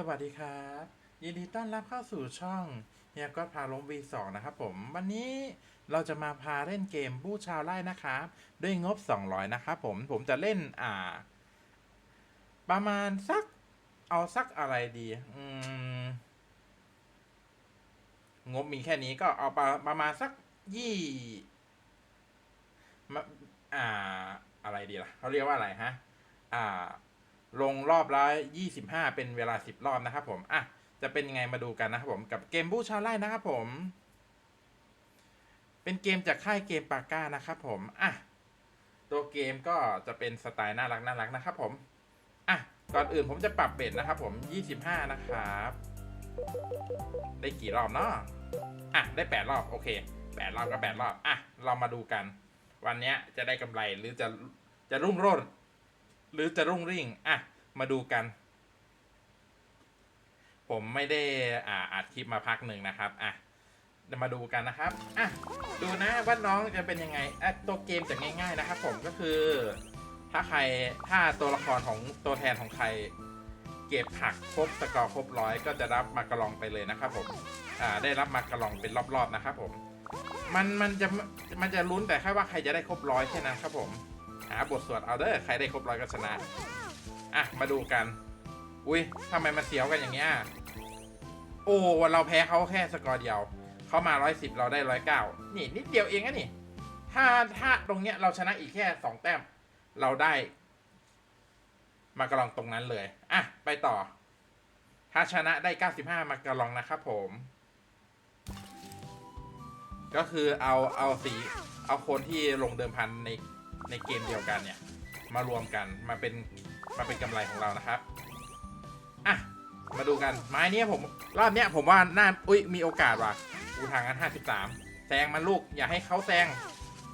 สวัสดีครับ ยินดีต้อนรับเข้าสู่ช่องเฮียก็พาลง V2 นะครับผม วันนี้เราจะมาพาเล่นเกมบู้ชาวไร่นะครับ ด้วยงบ 200 นะครับผมผมจะเล่นอ่า ประมาณสักเอาสักอะไรดีอืมงบมีแค่นี้ก็เอาประประมาณสักยี่มาอ่าอะไรดีล่ะเขาเรียกว่าอะไรฮะ อ่า ลงรอบละ25 เป็นเวลา 10 รอบนะครับผม อะ จะเป็นยังไงมาดูกันนะครับผมกับเกมบูชาไล่นะครับผม เป็นเกมจากค่ายเกมปาก้านะครับผม อะ ตัวเกมก็จะเป็นสไตล์น่ารักน่ารักนะครับผม อะ ก่อนอื่นผมจะปรับเบ็ดนะครับผม 25 นะครับ ได้กี่รอบเนาะ อะ ได้ 8 รอบ โอเค 8 รอบก็8รอบ อะ เรามาดูกัน วันนี้จะได้กำไรหรือจะจะรุ่งโรจน์ หรือจะรุ่งริ่ง อะ มาดูกัน ผมไม่ได้อ่าอัดคลิปมาพักหนึ่งนะครับ อะมาดูกันนะครับ อะ ดูนะว่าน้องจะเป็นยังไงอะตัวเกมจะง่าย ๆนะครับ ผมก็คือ ถ้าใครถ้าตัวละครของตัวแทนของใคร เก็บผักครบสกอร์ครบร้อยก็จะรับมากระลองไปเลยนะครับ ผม อ่า ได้รับมากระลองเป็นรอบๆนะครับ ผม มันมันจะมันจะลุ้นแต่แค่ว่าใครจะได้ครบร้อยแค่นั้นครับผม หาบทสวดเอาเด้อใครได้ครบร้อยก็ชนะ อะ มาดูกัน อุ้ยทำไมมันเสียวกันอย่างเงี้ย โอ้เราแพ้เขาแค่สกอร์เดียว เขามาร้อยสิบเราได้ร้อยเก้านี่นิดเดียวเองอะนี่ ถ้าถ้าตรงเนี้ยเราชนะอีกแค่สองแต้ม เราได้ มากระลองตรงนั้นเลย อะ ไปต่อ ถ้าชนะได้เก้าสิบห้ามากระลองนะครับผม ก็คือเอาเอาสีเอาคนที่ลงเดิมพันใน ในเกมเดียวกันเนี่ย มารวมกันมาเป็นมาเป็นกำไรของเรานะครับอะมาดูกันไม้เนี้ยผมรอบเนี้ยผมว่าน่าอุ้ยมีโอกาสว่ะอูทางกันห้าสิบสามแซงมันลูกอย่าให้เขาแซง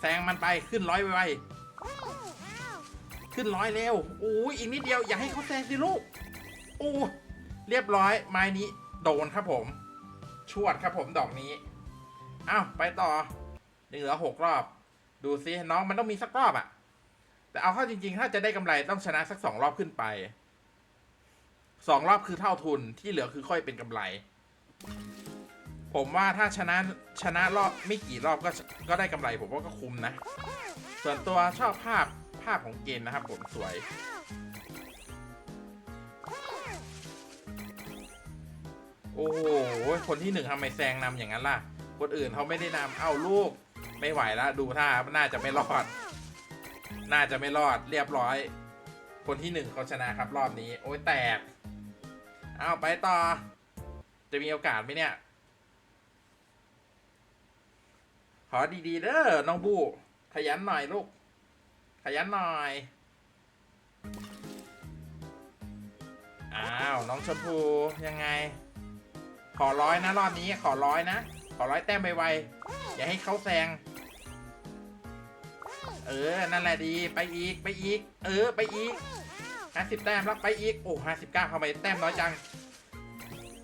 แซงมันไปขึ้นร้อยไวขึ้นร้อยเร็วอู้ยอีกนิดเดียวอย่าให้เขาแซงสิลูกอู้เรียบร้อยไม้นี้โดนครับผม ชวดครับผมดอกนี้อ้าวไปต่อเหลือหกรอบ ดูซิน้องมันต้องมีสักรอบอะแต่เอาเข้าจริง ๆ ถ้าจะได้กำไรต้องชนะสักสองรอบขึ้นไปสองรอบคือเท่าทุนที่เหลือคือค่อยเป็นกำไร ผมว่าถ้าชนะชนะรอบไม่กี่รอบก็ก็ได้กำไร ผมว่าก็คุ้มนะ ส่วนตัวชอบภาพภาพของเกมนะครับ ผมสวยโอ้โห คนที่หนึ่งทำไมแซงนำอย่างนั้นล่ะ คนอื่นเขาไม่ได้นำ เอ้าลูก ไม่ไหวแล้วดูท่าน่าจะไม่รอด น่าจะไม่รอดเรียบร้อย คนที่หนึ่งเขาชนะครับรอบนี้ โอ้ยแตกเอาไปต่อ จะมีโอกาสไหมเนี่ย ขอดีๆเด้อน้องบูขยันหน่อยลูก ขยันหน่อย อ้าว น้องชมพูยังไง ขอร้อยนะรอบนี้ขอร้อยนะ ขอร้อยแต้มไวๆ อย่าให้เขาแซง เออ นั่นแหละดี ไปอีก ไปอีก เออ ไปอีกห้าสิบแต้มแล้วไปอีก โอ้ห้าสิบเก้าเข้าไปแต้มน้อยจัง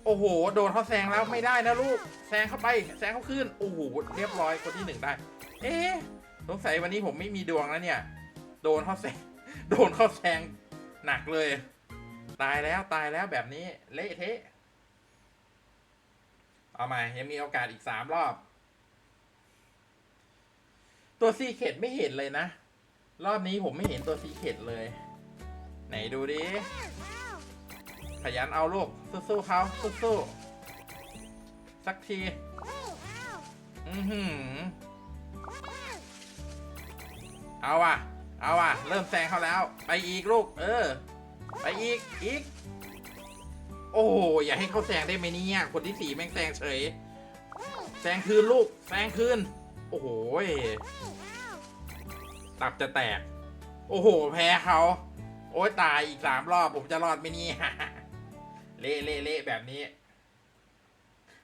โอ้โห โดนเขาแซงแล้วไม่ได้นะลูก แซงเข้าไป แซงเขาขึ้น โอ้โห เรียบร้อยคนที่หนึ่งได้ เอ๊ะ สงสัยวันนี้ผมไม่มีดวงแล้วเนี่ย โดนเขาแซง โดนเขาแซงหนักเลย ตายแล้วตายแล้วแบบนี้ เละเทะ เอาใหม่ยังมีโอกาสอีกสามรอบ ตัวซีเคดไม่เห็นเลยนะ รอบนี้ผมไม่เห็นตัวซีเคดเลย ไหนดูดิ ขยันเอาลูกสู้ๆเขาสู้ๆสักที อือหือ เอาว่ะ เอาว่ะ เริ่มแซงเขาแล้ว ไปอีกลูก เออ ไปอีก อีก โอ้อย่าให้เขาแซงได้ไหมเนี่ย คนที่สี่แม่งแซงเฉย แซงคืนลูก แซงคืน โอ้โหตับจะแตก โอ้โห แพ้เขา โอ้ยตายอีกสามรอบผมจะรอดไหมเนี่ยเละเละเละแบบนี้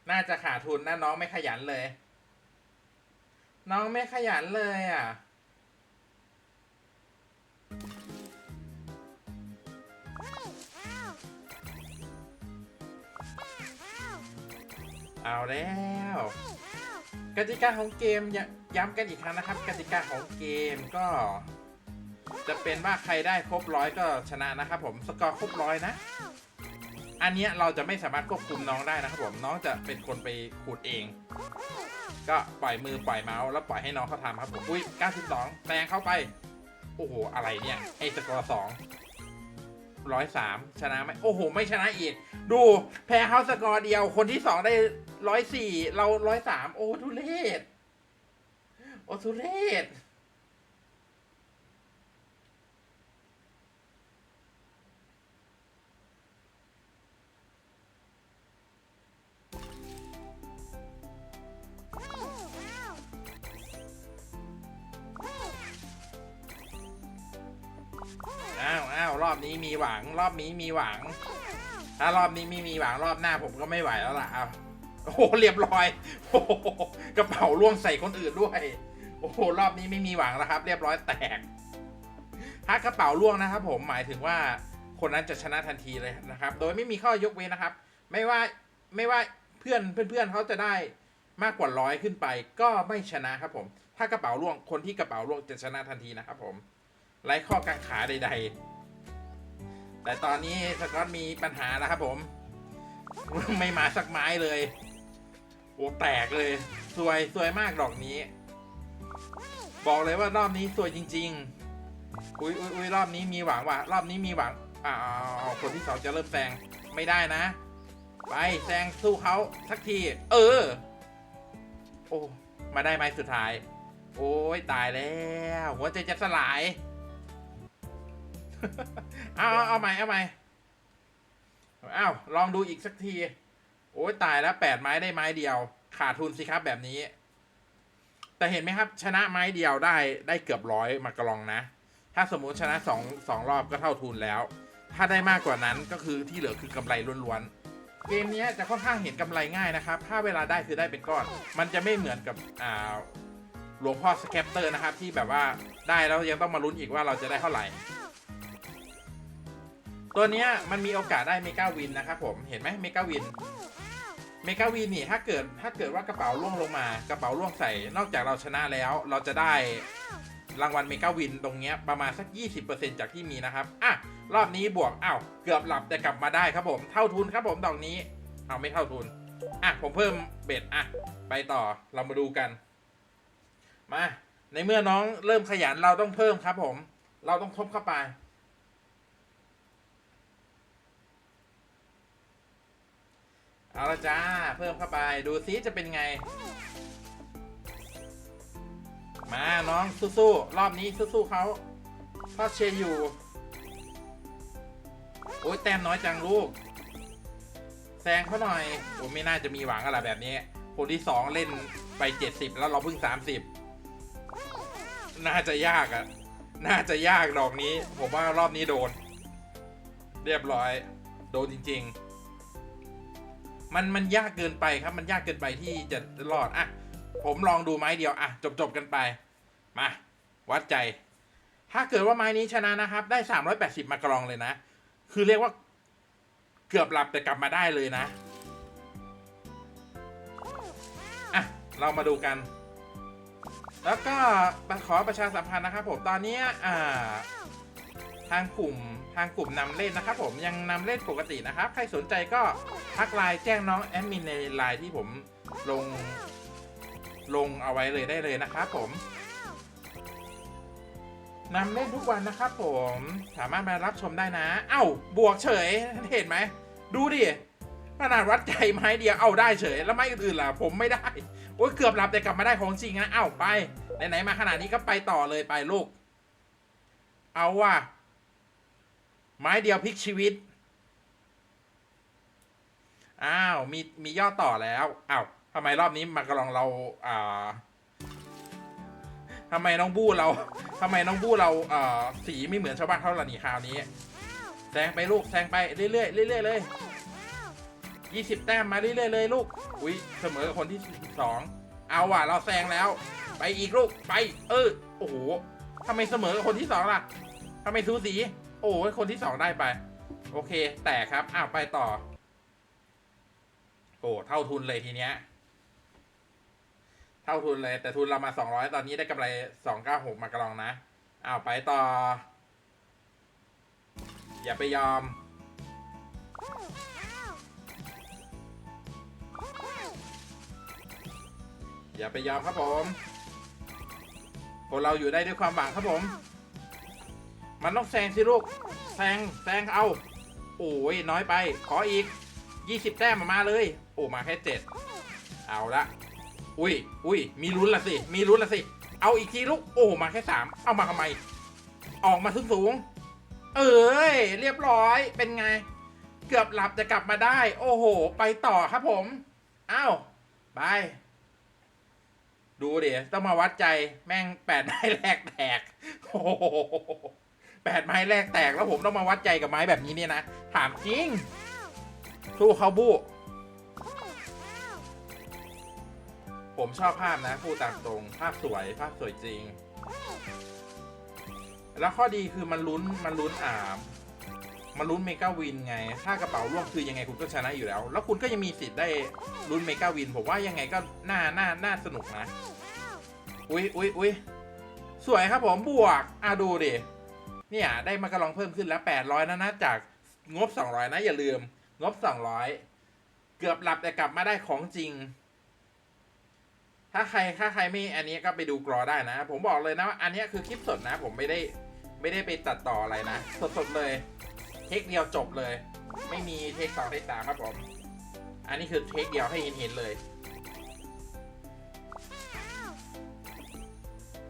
น่าจะขาดทุนนะน้องไม่ขยันเลย น้องไม่ขยันเลยอะ เอาแล้ว กติกาของเกมย้ำกันอีกครั้งนะครับ กติกาของเกมก็ จะเป็นว่าใครได้ครบร้อยก็ชนะนะครับผมสกอร์ครบร้อยนะ อันนี้เราจะไม่สามารถควบคุมน้องได้นะครับผมน้องจะเป็นคนไปขูดเอง ก็ปล่อยมือปล่อยเมาส์แล้วปล่อยให้น้องเขาทำครับผมอุ้ย92แซงเข้าไป โอ้โหอะไรเนี่ยไอ้สกอร์สองร้อยสามชนะไหมโอ้โห ไม่ชนะอีก ดูแพ้เขาสกอร์เดียวคนที่สองได้ ร้อยสี่เราร้อยสามโอ้ทุเรศโอ้ทุเรศอ้าวอ้าวรอบนี้มีหวัง รอบนี้มีหวัง ถ้ารอบนี้ไม่มีหวังรอบหน้าผมก็ไม่ไหวแล้วล่ะเอา โอ้โหเรียบร้อยโอ้โหกระเป๋าล่วงใส่คนอื่นด้วย โอ้โหรอบนี้ไม่มีหวังแล้วครับ เรียบร้อยแตกถ้ากระเป๋าล่วงนะครับ ผมหมายถึงว่าคนนั้นจะชนะทันทีเลยนะครับ โดยไม่มีข้อยกเว้นนะครับ ไม่ว่าไม่ว่าเพื่อนเพื่อนๆเขาจะได้มากกว่าร้อยขึ้นไป ก็ไม่ชนะครับผม ถ้ากระเป๋าล่วงคนที่กระเป๋าล่วงจะชนะทันทีนะครับ ผมไร้ข้อกังขาใด ๆ แต่ตอนนี้สกอตมีปัญหาแล้วครับผม ไม่มาสักไม้เลย โอ้แตกเลย สวยสวยมากดอกนี้ บอกเลยว่ารอบนี้สวยจริง ๆ อุ้ยอุ้ยอุ้ยรอบนี้มีหวังว่ะรอบนี้มีหวังอ้าวคนที่สองจะเริ่มแซงไม่ได้นะ ไปแซงสู้เขาสักที เออ โอ้มาได้ไหมสุดท้าย โอ้ยตายแล้วหัวใจจะสลายเอาเอาเอาใหม่เอาใหม่อ้าวลองดูอีกสักที โอ้ยตายแล้วแปดไม้ได้ไม้เดียว ขาดทุนสิครับแบบนี้ แต่เห็นไหมครับชนะไม้เดียวได้ได้เกือบร้อยมากรองนะ ถ้าสมมุติชนะสองสองรอบก็เท่าทุนแล้ว ถ้าได้มากกว่านั้นก็คือที่เหลือคือกำไรล้วนๆ เกมนี้จะค่อนข้างเห็นกำไรง่ายนะครับ ถ้าเวลาได้คือได้เป็นก้อน มันจะไม่เหมือนกับอ่าหลวงพ่อสแคปเตอร์นะครับ ที่แบบว่าได้แล้วยังต้องมาลุ้นอีกว่าเราจะได้เท่าไหร่ตัวนี้มันมีโอกาสได้เมกาวินนะครับผมเห็นไหมเมกาวิน เมกาวินนี่ถ้าเกิดถ้าเกิดว่ากระเป๋าล่วงลงมากระเป๋าล่วงใส่ นอกจากเราชนะแล้ว เราจะได้รางวัลเมกาวินตรงเนี้ยประมาณสัก 20%จากที่มีนะครับ อะ รอบนี้บวกอ้าวเกือบหลับแต่กลับมาได้ครับผม เท่าทุนครับผมดอกนี้ เอาไม่เท่าทุน อะ ผมเพิ่มเบ็ดอะ ไปต่อเรามาดูกัน มา ในเมื่อน้องเริ่มขยันเราต้องเพิ่มครับผม เราต้องทบเข้าไป เอาละจ้า เพิ่มเข้าไปดูซิจะเป็นไง มาน้องสู้ๆรอบนี้สู้ๆเขาพ่อเชียอยู่ โอ้ยแต้มน้อยจังลูกแซงเขาหน่อยโอ้ไม่น่าจะมีหวังอะไรแบบนี้ คนที่สองเล่นไป70แล้วเราเพิ่ง30น่าจะยากอะน่าจะยากดอกนี้ ผมว่ารอบนี้โดน เรียบร้อย โดนจริง ๆ มันมันยากเกินไปครับมันยากเกินไปที่จะรอดอะผมลองดูไม้เดียวอะจบจบกันไปมาวัดใจ ถ้าเกิดว่าไม้นี้ชนะนะครับ ได้ 380 มากรองเลยนะ คือเรียกว่าเกือบหลับแต่กลับมาได้เลยนะอะเรามาดูกัน แล้วก็ขอประชาสัมพันธ์นะครับผมตอนนี้อ่าทางกลุ่ม ทางกลุ่มนำเล่นนะครับผมยังนำเล่นปกตินะครับ ใครสนใจก็ทักไลน์แจ้งน้องแอดมินในไลน์ที่ผมลง ลงเอาไว้เลยได้เลยนะครับผมนำเล่นทุกวันนะครับผมสามารถมารับชมได้นะ เอ้า บวกเฉยเห็นไหม ดูดิขนาดวัดใจไม้เดียวเอาได้เฉย แล้วไม้อื่นๆล่ะผมไม่ได้โอ้ยเกือบหลับแต่กลับมาได้ของจริงนะเอ้าไปไหนๆมาขนาดนี้ก็ไปต่อเลยไปลูก เอาว่ะ ไม้เดียวพลิกชีวิต อ้าว มี มียอดต่อแล้วอ้าวทำไมรอบนี้มากรองเราอ่าทำไมน้องบู้เราทำไมน้องบู้เราอ่าสีไม่เหมือนชาวบ้านเขาละนี่คราวนี้แซงไปลูกแซงไปเรื่อยๆเรื่อยๆเลยยี่สิบแต้มมาเรื่อยๆเลยลูกอุ้ยเสมอกับคนที่สองเอาว่ะเราแซงแล้ว ไปอีกลูกไป เออโอ้โหทำไมเสมอกับคนที่สองล่ะทำไมสูสี โอ้คนที่สองได้ไป โอเค แต่ครับอ้าวไปต่อ โอ้เท่าทุนเลยทีเนี้ย เท่าทุนเลย แต่ทุนเรามาสองร้อยตอนนี้ได้กำไรสองเก้าหกมากระลองนะอ้าวไปต่อ อย่าไปยอมอย่าไปยอมครับผมคนเราอยู่ได้ด้วยความหวังครับผม มันต้องแซงสิลูก แซง แซงเอา โอ้ยน้อยไป ขออีก 20 แต้มมามาเลย โอ้มาแค่เจ็ดเอาละ อุ้ยอุ้ยมีลุ้นละสิ มีลุ้นละสิ เอาอีกทีลูก โอ้มาแค่สามเอามาทำไม ออกมาสูงสูง เอ้ยเรียบร้อย เป็นไง เกือบหลับจะกลับมาได้ โอ้โห ไปต่อครับผม อ้าวไปดูดิต้องมาวัดใจแม่งแปดไม้แรกแตกโอ้โห แปดไม้แรกแตกแล้วผมต้องมาวัดใจกับไม้แบบนี้เนี่ยนะ ถามจริง สู้เขาบูผมชอบภาพนะพูดตามตรงภาพสวยภาพสวยจริง แล้วข้อดีคือมันลุ้นมันลุ้นอ่ามันลุ้นเมกาวินไง ถ้ากระเป๋าร่วงคือยังไงคุณก็ชนะอยู่แล้ว แล้วคุณก็ยังมีสิทธิ์ได้ลุ้นเมกาวิน ผมว่ายังไงก็น่าน่าน่าสนุกนะ อุ้ยอุ้ยอุ้ยสวยครับผมบวกอะดูดิ เนี่ยได้มากระลองเพิ่มขึ้นแล้ว800นะนะจากงบ200นะอย่าลืม งบ200เกือบหลับแต่กลับมาได้ของจริง ถ้าใครถ้าใครไม่อันนี้ก็ไปดูกรอได้นะ ผมบอกเลยนะว่าอันนี้คือคลิปสดนะ ผมไม่ได้ไม่ได้ไปตัดต่ออะไรนะสดๆเลย เทคเดียวจบเลย ไม่มีเทคสองเทคสามครับผม อันนี้คือเทคเดียวให้เห็นๆเลย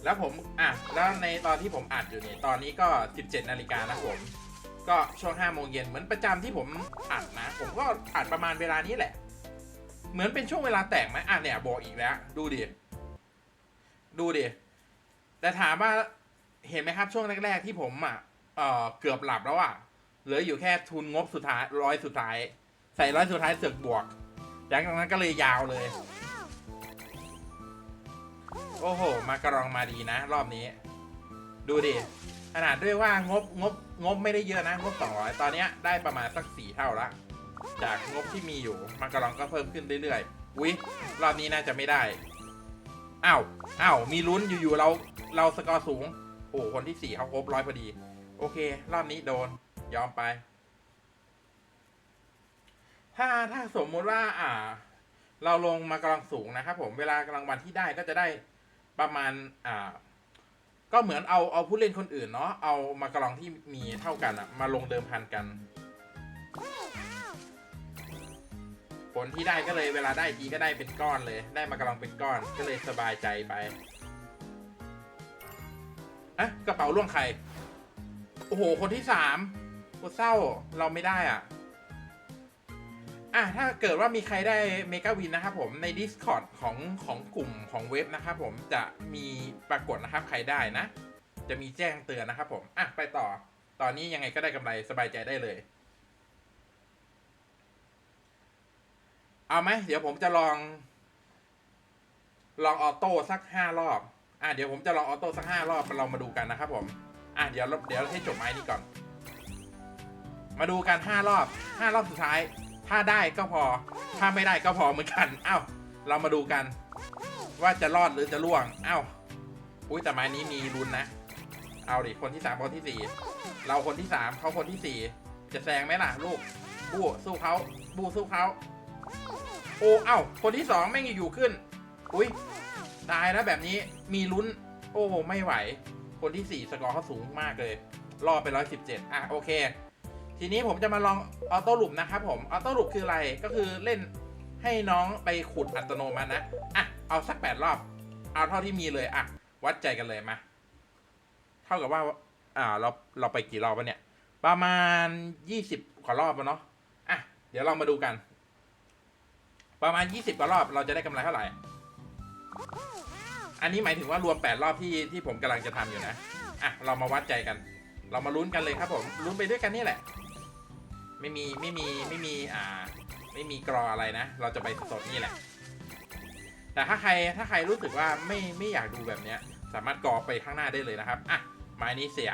แล้วผมอะแล้วในตอนที่ผมอัดอยู่เนี่ยตอนนี้ก็ 17 นาฬิกานะผม ก็ช่วง5โมงเย็นเหมือนประจำที่ผมอัดนะ ผมก็อัดประมาณเวลานี้แหละ เหมือนเป็นช่วงเวลาแตกไหมอะเนี่ยบอกอีกแล้ว ดูดิ ดูดิ แต่ถามว่าเห็นไหมครับช่วงแรก ๆ ที่ผมอะเออเกือบหลับแล้วอะเหลืออยู่แค่ทุนงบสุดท้ายร้อยสุดท้าย ใส่ร้อยสุดท้ายเสือกบวกหลังจากนั้นก็เลยยาวเลย โอ้โห มากระรองมาดีนะ รอบนี้ ดูดิ ขนาดด้วยว่างบงบงบไม่ได้เยอะนะ งบ 200 ตอนเนี้ยได้ประมาณสักสี่เท่าละ จากงบที่มีอยู่ มากระรองก็เพิ่มขึ้นเรื่อยๆ อุ๊ย รอบนี้น่าจะไม่ได้ อ้าว อ้าว มีลุ้นอยู่ๆ เรา เราสกอร์สูง โอ้คนที่สี่เขาครบร้อยพอดี โอเค รอบนี้โดน ยอมไป ถ้าถ้าสมมุติว่า อ่า เราลงมากำลังสูงนะครับผมเวลากำลังวันที่ได้ก็จะได้ประมาณอ่าก็เหมือนเอาเอาผู้เล่นคนอื่นเนาะเอามากระลองที่มีเท่ากันอะมาลงเดิมพันกัน ผลที่ได้ก็เลยเวลาได้ทีก็ได้เป็นก้อนเลย ได้มากระลองเป็นก้อนก็เลยสบายใจไปอะกระเป๋าล่วงใคร โอ้โห คนที่สามโคตรเศร้าเราไม่ได้อะ อะถ้าเกิดว่ามีใครได้เมกาวินนะครับผมใน Discord ของของกลุ่มของเว็บนะครับผมจะมีปรากฏนะครับใครได้นะ จะมีแจ้งเตือนนะครับผมอะไปต่อ ตอนนี้ยังไงก็ได้กำไรสบายใจได้เลย เอาไหมเดี๋ยวผมจะลอง ลองออโต้สักห้ารอบ อะเดี๋ยวผมจะลองออโต้สักห้ารอบเรามาดูกันนะครับผมอะเดี๋ยวเราเดี๋ยวให้จบไม้นี้ก่อน มาดูกันห้ารอบห้ารอบสุดท้าย ถ้าได้ก็พอ ถ้าไม่ได้ก็พอเหมือนกันเอ้าเรามาดูกัน ว่าจะรอดหรือจะล่วงเอ้าอุ้ยแต่ไม้นี้มีรุนนะ เอาดิคนที่สามคนที่สี่เราคนที่สามเขาคนที่สี่จะแซงไหมล่ะลูกบู้สู้เขาบู้สู้เขาโอ้เอ้าคนที่สองแม่งอยู่ขึ้น อุ้ยตายแล้วแบบนี้มีลุ้น โอ้ไม่ไหว คนที่สี่สกอร์เขาสูงมากเลย รอดไปร้อยสิบเจ็ดอะโอเค ทีนี้ผมจะมาลองออโต้ลูปนะครับผมออโต้ลูปคืออะไรก็คือเล่นให้น้องไปขุดอัตโนมัตินะอะเอาสักแปดรอบ เอาเท่าที่มีเลยอะวัดใจกันเลยมาเท่ากับว่าอ่าเราเราไปกี่รอบวะเนี่ย ประมาณยี่สิบกว่ารอบแล้วเนาะอะเดี๋ยวเรามาดูกัน ประมาณยี่สิบกว่ารอบเราจะได้กำไรเท่าไหร่ อันนี้หมายถึงว่ารวมแปดรอบที่ที่ผมกำลังจะทำอยู่นะอะเรามาวัดใจกัน เรามาลุ้นกันเลยครับผมลุ้นไปด้วยกันนี่แหละ ไม่มีไม่มีไม่มีอ่า ไม่มีกรออะไรนะ เราจะไปสดนี่แหละ แต่ถ้าใครถ้าใครรู้สึกว่าไม่ไม่อยากดูแบบเนี้ย สามารถกรอไปข้างหน้าได้เลยนะครับอะไม้นี้เสีย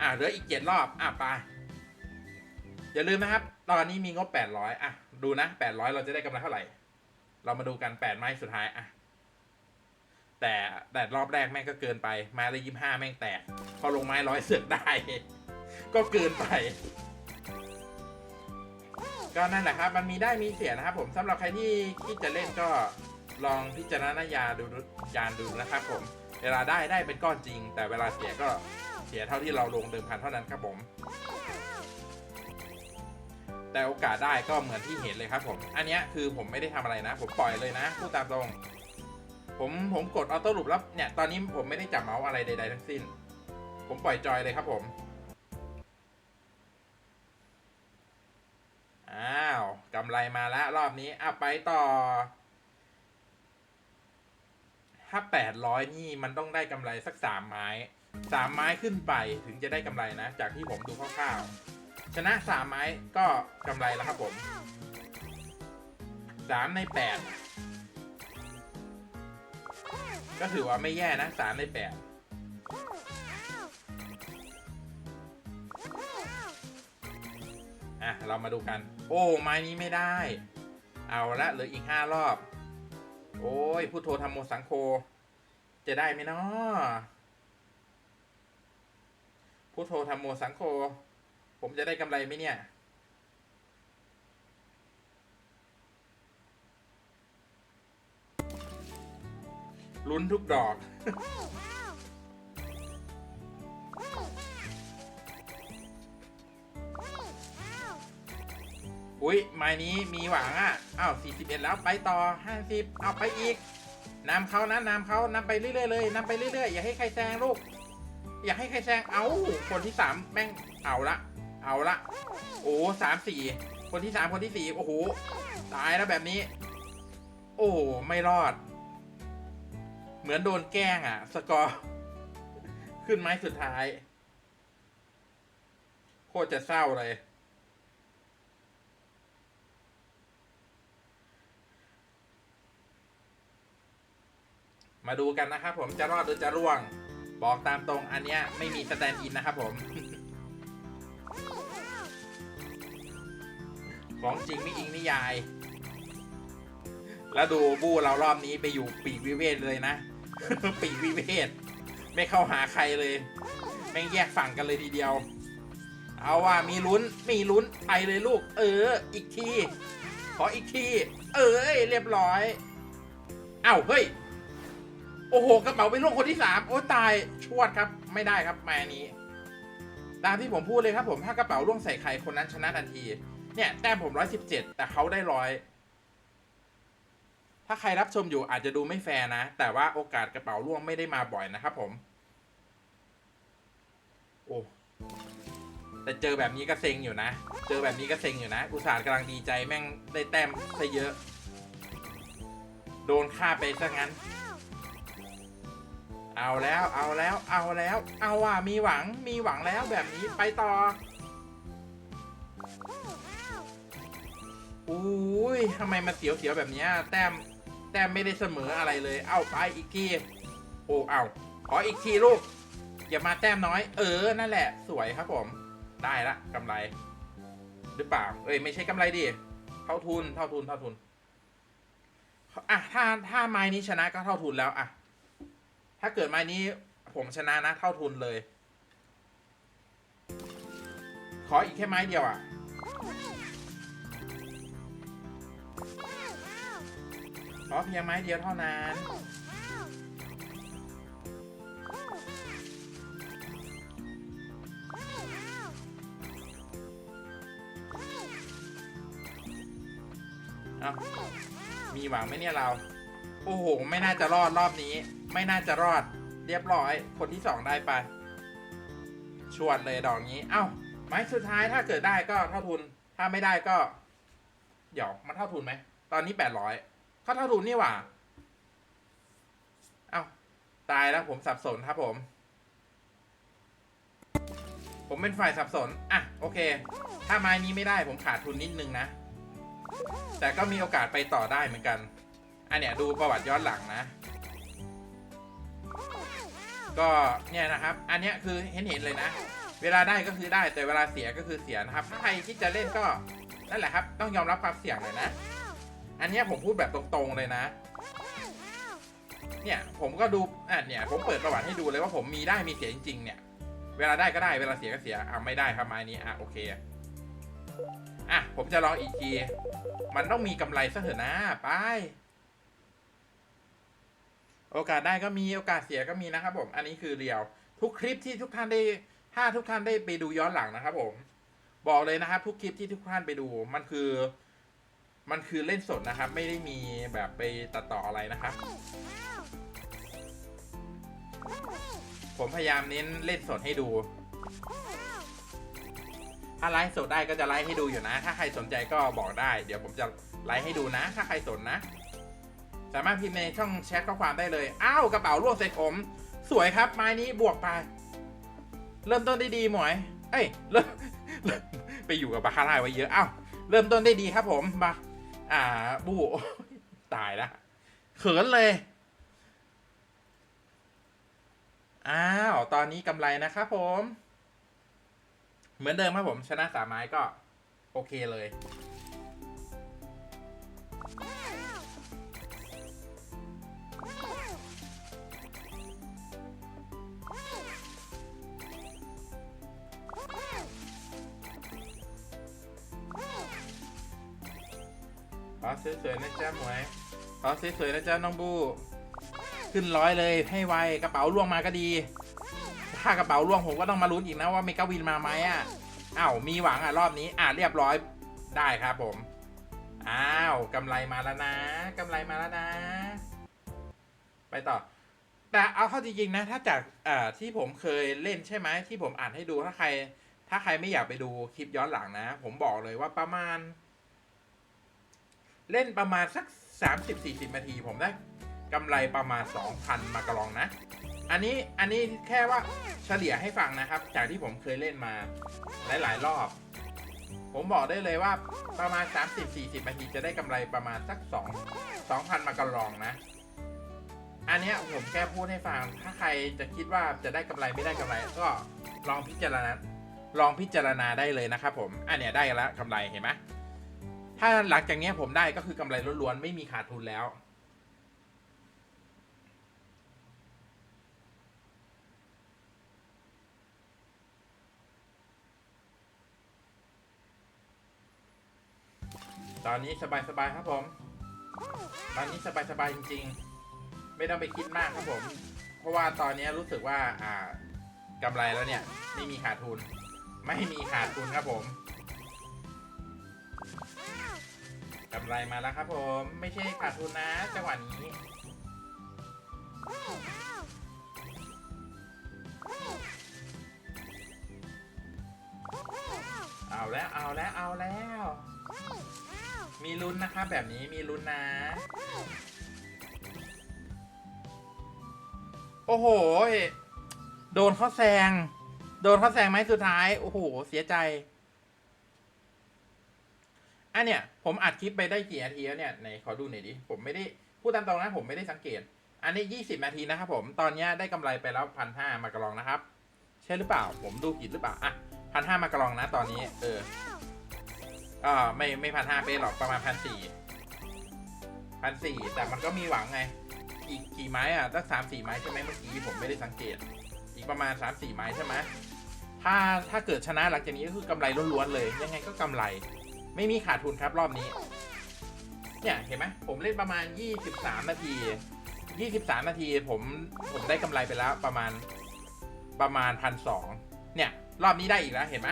อะเหลืออีกเจ็ดรอบอะไปอย่าลืมนะครับ ตอนนี้มีงบแปดร้อยอะดูนะแปดร้อยเราจะได้กำไรเท่าไหร่ เรามาดูกันแปดไม้สุดท้ายอะแต่แต่รอบแรกแม่งก็เกินไปไม้ละยี่ห้าแม่งแตกพอลงไม้ร้อยเสือกได้ ก็เกินไป ก็นั่นแหละครับ มันมีได้มีเสียนะครับ ผมสำหรับใครที่คิดจะเล่นก็ลองพิจารณญาดูยานดูนะครับ ผม เวลาได้ได้เป็นก้อนจริง แต่เวลาเสียก็เสียเท่าที่เราลงเดิมพันเท่านั้นครับผม แต่โอกาสได้ก็เหมือนที่เห็นเลยครับผม อันนี้คือผมไม่ได้ทำอะไรนะ ผมปล่อยเลยนะพูดตามตรง ผมผมกดออโต้ลูปแล้วเนี่ยตอนนี้ผมไม่ได้จับเมาส์อะไรใด ๆ ทั้งสิ้น ผมปล่อยจอยเลยครับผม อ้าวกำไรมาแล้วรอบนี้อะไปต่อ ถ้าแปดร้อยนี่มันต้องได้กำไรสักสามไม้สามไม้ขึ้นไปถึงจะได้กำไรนะ จากที่ผมดูคร่าวๆชนะสามไม้ก็กำไรแล้วครับผมสามในแปดก็ถือว่าไม่แย่นะสามในแปด อะ เรามาดูกัน โอ้ ไม้นี้ไม่ได้ เอาละเหลืออีกห้ารอบ โอ้ยพุทโธธรรมโมสังโฆจะได้ไหมเนาะพุทโธธรรมโมสังโฆผมจะได้กำไรไหมเนี่ย ลุ้นทุกดอก อุ้ยไม้นี้มีหวังอะอ้าว41 แล้วไปต่อ 50 เอาไปอีกนำเขานะนำเขานำไปเรื่อยๆเลยนำไปเรื่อยๆ อย่าให้ใครแซงลูก อย่าให้ใครแซงเอาคนที่สามแม่งเอาละ เอาละ โอ้สามสี่คนที่สามคนที่สี่โอ้โหตายแล้วแบบนี้ โอ้ไม่รอด เหมือนโดนแกล้งอะ สกอร์ขึ้นไม้สุดท้ายโคตรจะเศร้าเลย มาดูกันนะครับผมจะรอดหรือจะร่วง บอกตามตรงอันเนี้ยไม่มีสแตนด์อินนะครับผม ของจริงไม่อิงนิยาย แล้วดูบู้เรารอบนี้ไปอยู่ปีกวิเวทเลยนะ ปีกวิเวทไม่เข้าหาใครเลยแม่งแยกฝั่งกันเลยทีเดียว เอาว่ามีลุ้นมีลุ้นไปเลยลูก เออ อีกที ขออีกที เอ้ยเรียบร้อย เอ้าเฮ้ย โอ้โหกระเป๋าไปล่วงคนที่สามโอ้ตายชวดครับ ไม่ได้ครับแมานี้ ตามที่ผมพูดเลยครับผมถ้ากระเป๋าล่วงใส่ใครคนนั้นชนะทันที เนี่ยแต้มผมร้อยสิบเจ็ดแต่เขาได้ร้อยถ้าใครรับชมอยู่อาจจะดูไม่แฟร์นะ แต่ว่าโอกาสกระเป๋าล่วงไม่ได้มาบ่อยนะครับผม โอ้แต่เจอแบบนี้ก็เซ็งอยู่นะ เจอแบบนี้ก็เซ็งอยู่นะ อุตส่าห์กำลังดีใจแม่งได้แต้มซะเยอะ โดนฆ่าไปซะงั้น เอาแล้วเอาแล้วเอาแล้ว เอาว่ะมีหวังมีหวังแล้วแบบนี้ไปต่ออุ้ยทำไมมันเสียวๆแบบนี้แต้มแต้มไม่ได้เสมออะไรเลย เอาไปอีกทีโอ้เอาขออีกทีลูกอย่ามาแต้มน้อย เออนั่นแหละ สวยครับผม ได้ละกำไร หรือเปล่า เอ้ยไม่ใช่กำไรดิเท่าทุนเท่าทุนเท่าทุนอะถ้าถ้าไม้นี้ชนะก็เท่าทุนแล้วอะ ถ้าเกิดไม้นี้ผมชนะนะเท่าทุนเลย ขออีกแค่ไม้เดียวอะ ขอเพียงไม้เดียวเท่านั้น เอามีหวังไหมเนี่ยเรา โอ้โห ไม่น่าจะรอดรอบนี้ ไม่น่าจะรอดเรียบร้อย คนที่สองได้ไป ชวดเลยดอกนี้ เอ้า ไม้สุดท้ายถ้าเกิดได้ก็เท่าทุน ถ้าไม่ได้ก็ เดี๋ยวมันเท่าทุนไหม ตอนนี้แปดร้อยก็เท่าทุนนี่หว่า เอ้า ตายแล้วผมสับสนครับผม ผมเป็นฝ่ายสับสน อะ โอเค ถ้าไม้นี้ไม่ได้ผมขาดทุนนิดนึงนะ แต่ก็มีโอกาสไปต่อได้เหมือนกัน อันเนี้ยดูประวัติย้อนหลังนะ ก็เนี่ยนะครับ อันนี้คือเห็นเห็นเลยนะ เวลาได้ก็คือได้แต่เวลาเสียก็คือเสียนะครับ ถ้าใครที่จะเล่นก็นั่นแหละครับ ต้องยอมรับความเสี่ยงเลยนะ อันนี้ผมพูดแบบตรงๆเลยนะ เนี่ยผมก็ดูอะเนี่ยผมเปิดประวัติให้ดูเลยว่าผมมีได้มีเสียจริง ๆ เนี่ย เวลาได้ก็ได้เวลาเสียก็เสียอะไม่ได้ครับไม้นี้อะโอเคอะผมจะลองอีกที มันต้องมีกำไรซะเถอะนะไป โอกาสได้ก็มีโอกาสเสียก็มีนะครับผมอันนี้คือเรียว ทุกคลิปที่ทุกท่านได้ถ้าทุกท่านได้ไปดูย้อนหลังนะครับผมบอกเลยนะครับ ทุกคลิปที่ทุกท่านไปดูมันคือ มันคือเล่นสดนะครับ ไม่ได้มีแบบไปตัดต่ออะไรนะครับ ผมพยายามเน้นเล่นสดให้ดู ถ้าไลฟ์สดได้ก็จะไลฟ์ให้ดูอยู่นะ ถ้าใครสนใจก็บอกได้ เดี๋ยวผมจะไลฟ์ให้ดูนะ ถ้าใครสนนะ สามารถพิมพ์ในช่องแชทข้อความได้เลย อ้าวกระเป๋าร่วงใส่ผม สวยครับ ไม้นี้บวกไป เริ่มต้นได้ดีหมวย เอ้ยเริ่มเริ่มไปอยู่กับบาคาร่าไว้เยอะ อ้าวเริ่มต้นได้ดีครับผมมาอ่าบูตายล้วเขินเลย อ้าว ตอนนี้กำไรนะครับผม เหมือนเดิมครับผมชนะสามไม้ก็ โอเคเลย ขอสวยๆนะจ๊ะหมวยขอสวยๆนะจ๊ะน้องบู ขึ้นร้อยเลยให้ไวกระเป๋าล่วงมาก็ดี ถ้ากระเป๋าล่วงผมก็ต้องมาลุ้นอีกนะว่าเมกาวินมาไหมอะอ้าวมีหวังอะรอบนี้อะเรียบร้อยได้ครับผม อ้าวกำไรมาแล้วนะกำไรมาแล้วนะ ไปต่อ แต่เอาเข้าจริงๆนะ ถ้าจากอ่ที่ผมเคยเล่นใช่ไหมที่ผมอ่านให้ดูถ้าใคร ถ้าใครไม่อยากไปดูคลิปย้อนหลังนะ ผมบอกเลยว่าประมาณ เล่นประมาณสัก 30-40นาที ผมได้กำไรประมาณ 2,000 มากระลองนะ อันนี้อันนี้แค่ว่าเฉลี่ยให้ฟังนะครับ จากที่ผมเคยเล่นมาหลายๆรอบ ผมบอกได้เลยว่าประมาณ 30-40นาทีจะได้กำไรประมาณสัก 2 2,000 มากระลองนะ อันเนี้ยผมแค่พูดให้ฟัง ถ้าใครจะคิดว่าจะได้กำไรไม่ได้กำไรก็ลองพิจารณา ลองพิจารณาได้เลยนะครับผมอันเนี้ยได้แล้วกำไรเห็นไหมถ้าหลังจากนี้ผมได้ก็คือกำไรล้วนๆไม่มีขาดทุนแล้วตอนนี้สบายๆครับผม ตอนนี้สบายๆจริง ๆ ไม่ต้องไปคิดมากครับผม เพราะว่าตอนนี้รู้สึกว่าอ่ากำไรแล้วเนี่ย ไม่มีขาดทุน ไม่มีขาดทุนครับผมกำไรมาแล้วครับผม ไม่ใช่ขาดทุนนะจังหวะนี้เอาแล้วเอาแล้วเอาแล้ว มีลุ้นนะครับแบบนี้มีลุ้นนะ โอ้โห โดนเขาแซง โดนเขาแซงไหมสุดท้าย โอ้โห เสียใจอันเนี้ยผมอัดคลิปไปได้กี่นาทีแล้วเนี่ยไหนขอดูหน่อยดิ ผมไม่ได้พูดตามตรงนะผมไม่ได้สังเกต อันนี้ยี่สิบนาทีนะครับผม ตอนเนี้ยได้กำไรไปแล้วพันห้ามากระลองนะครับ ใช่หรือเปล่า ผมดูผิดหรือเปล่า อะพันห้ามากระลองนะตอนนี้ เอออ่าไม่ไม่พันห้าเป๊ะหรอกประมาณพันสี่พันสี่แต่มันก็มีหวังไง อีกกี่ไม้อะตั้งสามสี่ไม้ใช่ไหมเมื่อกี้ผมไม่ได้สังเกต อีกประมาณสามสี่ไม้ใช่ไหมถ้าถ้าเกิดชนะหลังจากนี้ก็คือกำไรล้วนๆเลย ยังไงก็กำไร ไม่มีขาดทุนครับรอบนี้ เนี่ยเห็นไหมผมเล่นประมาณ23นาที23นาทีผมผมได้กำไรไปแล้วประมาณประมาณพันสองเนี่ย รอบนี้ได้อีกแล้วเห็นไหม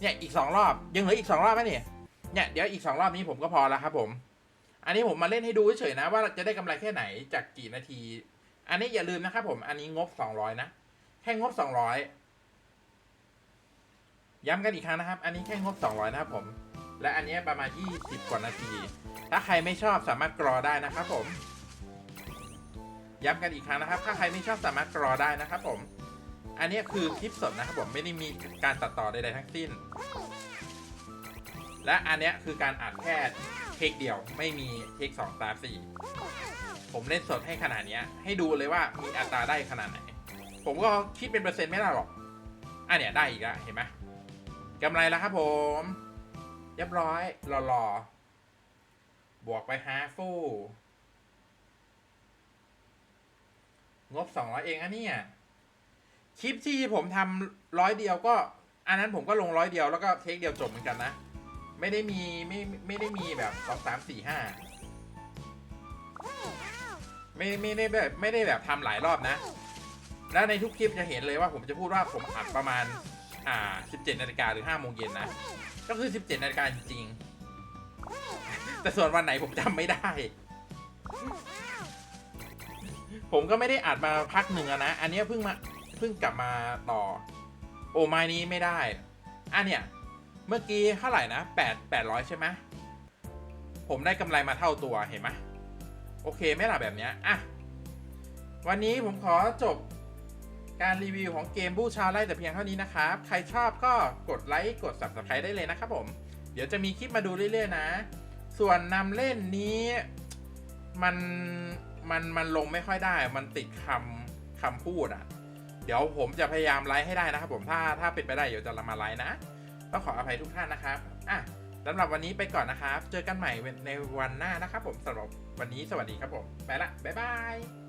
เนี่ยอีกสองรอบยังเหลืออีกสองรอบไหมเนี่ยเนี่ยเดี๋ยวอีกสองรอบนี้ผมก็พอแล้วครับผม อันนี้ผมมาเล่นให้ดูเฉยๆนะว่าจะได้กำไรแค่ไหนจากกี่นาที อันนี้อย่าลืมนะครับผมอันนี้งบ200นะแค่งบ200ย้ำกันอีกครั้งนะครับ อันนี้แค่งบ200นะครับผม และอันนี้ประมาณ20กว่านาที ถ้าใครไม่ชอบสามารถกรอได้นะครับผม ย้ำกันอีกครั้งนะครับ ถ้าใครไม่ชอบสามารถกรอได้นะครับผม อันนี้คือคลิปสดนะครับผมไม่ได้มีการตัดต่อใดๆทั้งสิ้น และอันนี้คือการอัดแค่ เทคเดียวไม่มีเทคสองตาสี่ผมเล่นสดให้ขนาดนี้ให้ดูเลยว่ามีอัตราได้ขนาดไหน ผมก็คิดเป็นเปอร์เซ็นต์ไม่ได้หรอกอันเนี้ยได้อีกแล้วเห็นไหมกำไรแล้วครับผม เรียบร้อยหล่อๆบวกไปฮาฟู่งบสองร้อยเองอันเนี้ยคลิปที่ผมทำร้อยเดียวก็ อันนั้นผมก็ลงร้อยเดียวแล้วก็เทคเดียวจบเหมือนกันนะ ไม่ได้มีไม่ไม่ได้มีแบบสองสามสี่ห้าไม่ไม่ได้แบบไม่ได้แบบทำหลายรอบนะ แล้วในทุกคลิปจะเห็นเลยว่าผมจะพูดว่าผมอัดประมาณ อ่า 17นาฬิกาหรือ5โมงเย็นนะ ก็คือ 17นาฬิกาจริงๆ แต่ส่วนวันไหนผมจำไม่ได้ ผมก็ไม่ได้อัดมาพักหนึ่งนะ อันนี้เพิ่งมาเพิ่งกลับมาต่อ โอ้ไม้นี้ไม่ได้ อันเนี้ย เมื่อกี้เท่าไหร่นะแปดแปดร้อยใช่ไหมผมได้กำไรมาเท่าตัวเห็นไหมโอเคไม่หล่ะแบบเนี้ยอะวันนี้ผมขอจบการรีวิวของเกมบูชาไล่แต่เพียงเท่านี้นะครับ ใครชอบก็กดไลค์กด subscribe ได้เลยนะครับผม เดี๋ยวจะมีคลิปมาดูเรื่อยๆนะ ส่วนนำเล่นนี้มันมันมันลงไม่ค่อยได้ มันติดคำคำพูดอะ่ะ เดี๋ยวผมจะพยายามไลฟ์ให้ได้นะครับผม ถ้าถ้าเป็นไปได้เดี๋ยวจะมาไลฟ์นะ ก็ขออภัยทุกท่านนะครับอะสำหรับวันนี้ไปก่อนนะครับ เจอกันใหม่ในวันหน้านะครับผมสำหรับวันนี้สวัสดีครับผม ไปละ บ๊ายบาย